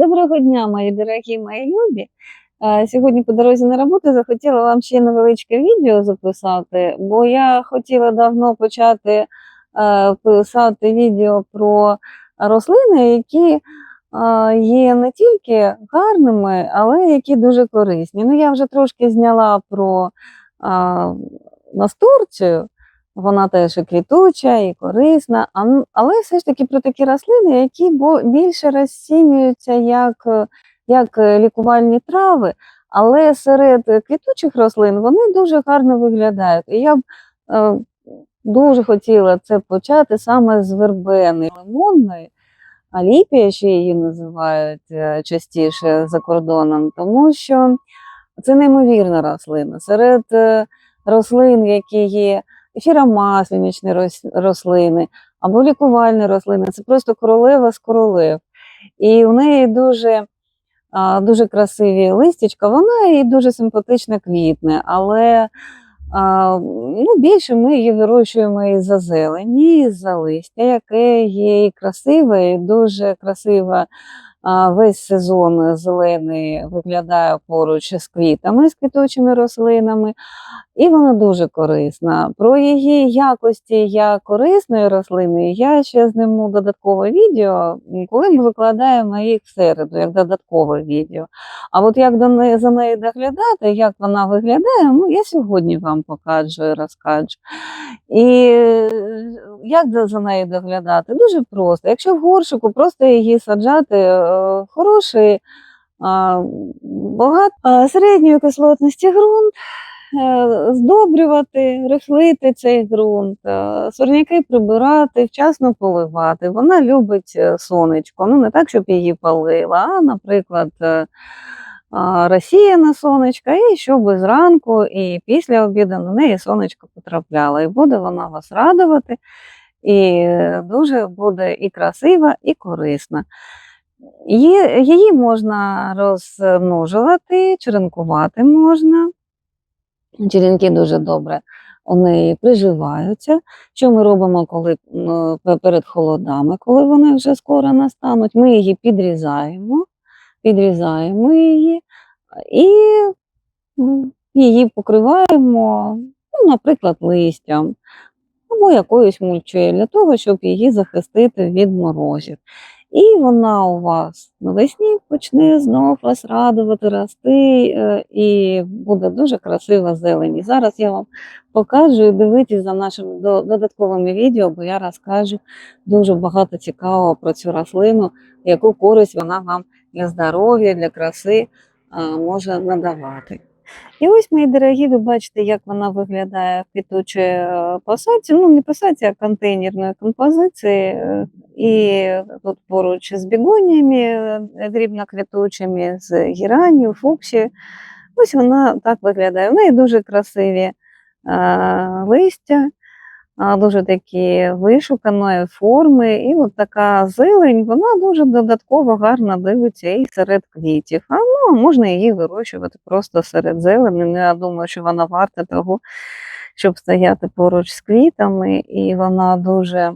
Доброго дня, мої дорогі мої любі. Е, Сьогодні по дорозі на роботу захотіла вам ще невеличке відео записати, бо я хотіла давно почати е, писати відео про рослини, які е, є не тільки гарними, але які дуже корисні. Ну, я вже трошки зняла про настурцію. Вона теж і квітуча, і корисна, але все ж таки про такі рослини, які більше розцінюються як, е, як е, лікувальні трави, але серед квітучих рослин вони дуже гарно виглядають. І я б е, дуже хотіла це почати саме з вербени лимонної, аліпія ще її називають е, частіше за кордоном, тому що це неймовірна рослина. Серед рослин, які є ефіромасляничні рос- рослини або лікувальні рослини. Це просто королева з королев. І у неї дуже, дуже красиві листячка, вона і дуже симпатично квітне, але ну, більше ми її вирощуємо із за зелені, із за листя, яке є і красиве, і дуже красиве. Весь сезон зелений виглядає поруч з квітами, з квітучими рослинами, і вона дуже корисна. Про її якості як корисної рослини я ще зніму додаткове відео, коли ми викладаємо їх в середу, як додаткове відео. А от як до неї, за нею доглядати, як вона виглядає, ну я сьогодні вам покажу і розкажу. І е, як за- нею доглядати? Дуже просто. Якщо в горшику просто її саджати, е, хороший, а, багат, а, середньої кислотності ґрунт, здобрювати, рихлити цей ґрунт, е, сорняки прибирати, вчасно поливати. Вона любить е, сонечко. Ну, не так, щоб її палила, а, наприклад, е, а, розсіяне сонечко, і щоб зранку і після обіду на неї сонечко потрапляло. І буде вона вас радувати, і е, дуже буде і красива, і корисна. Її можна розмножувати, черенкувати можна. Черенки дуже добре у неї приживаються. Що ми робимо, коли перед холодами, коли вони вже скоро настануть? Ми її підрізаємо, підрізаємо її і її покриваємо, ну, наприклад, листям або якоюсь мульчею для того, щоб її захистити від морозів. І вона у вас навесні почне знов вас радувати, рости, е, і буде дуже красива зелень. І зараз я вам покажу і за нашими до- додатковими відео, бо я розкажу дуже багато цікавого про цю рослину, яку користь вона вам для здоров'я, для краси може надавати. І ось, мої дорогі, ви бачите, як вона виглядає в квітучій е, посадці. Ну, не посадці, а контейнерної композиції. І тут поруч з бігоніями е, дрібноквітучими, з гіранню, фуксі. Ось вона так виглядає. В неї дуже красиві е, листя, дуже такі вишуканої форми. І от така зелень, вона дуже додатково гарно дивиться і серед квітів. А ну, можна її вирощувати просто серед зелені. Ну, Я думаю, що вона варта того, щоб стояти поруч з квітами, і вона дуже,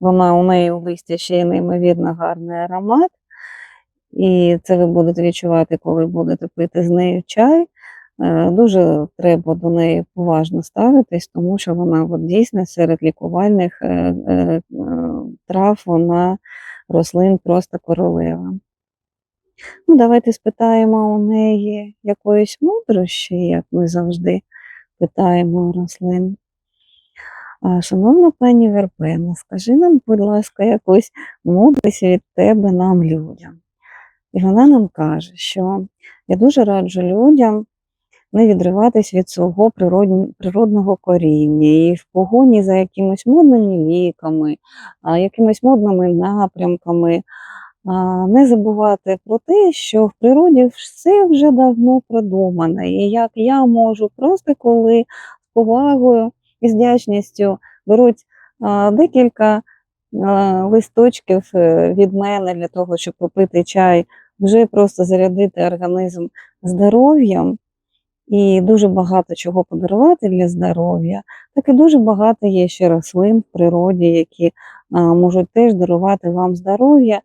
вона у неї у листі ще й неймовірно гарний аромат. І це ви будете відчувати, коли будете пити з нею чай. Е, Дуже треба до неї поважно ставитись, тому що вона от, дійсно серед лікувальних е, е, трав, вона рослин просто королева. Ну, давайте спитаємо у неї якоїсь мудрощі, як ми завжди питаємо рослин. Шановна пані Вербена, скажи нам, будь ласка, якусь мудрість від тебе нам людям. І вона нам каже, що я дуже раджу людям не відриватись від свого природного коріння і в погоні за якимись модними ліками, якимись модними напрямками. Не забувати про те, що в природі все вже давно продумане, і як я можу просто коли з повагою і з вдячністю беруть декілька листочків е, від мене для того, щоб попити чай, вже просто зарядити організм здоров'ям і дуже багато чого подарувати для здоров'я, так і дуже багато є ще рослин в природі, які а, можуть теж дарувати вам здоров'я,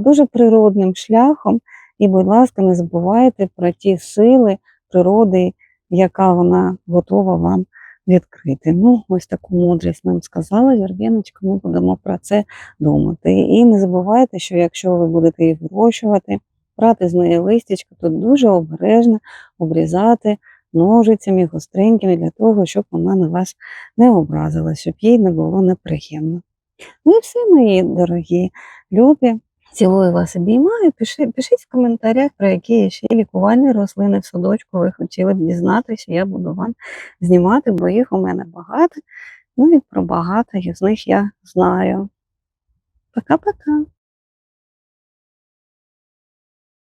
дуже природним шляхом. І, будь ласка, не забувайте про ті сили природи, яка вона готова вам відкрити. Ну, ось таку мудрість нам сказала Вірвіночка, ми будемо про це думати. І не забувайте, що якщо ви будете їх вирощувати, брати з неї листячка, то дуже обережно обрізати ножицями гостренькими для того, щоб вона на вас не образила, щоб їй не було неприємно. Ну і все, мої дорогі любі. Цілую вас обіймаю. Пиши, пишіть в коментарях, про які ще лікувальні рослини в садочку ви хотіли б дізнатися. Я буду вам знімати, бо їх у мене багато. Ну і про багато з них я знаю. Пока-пока.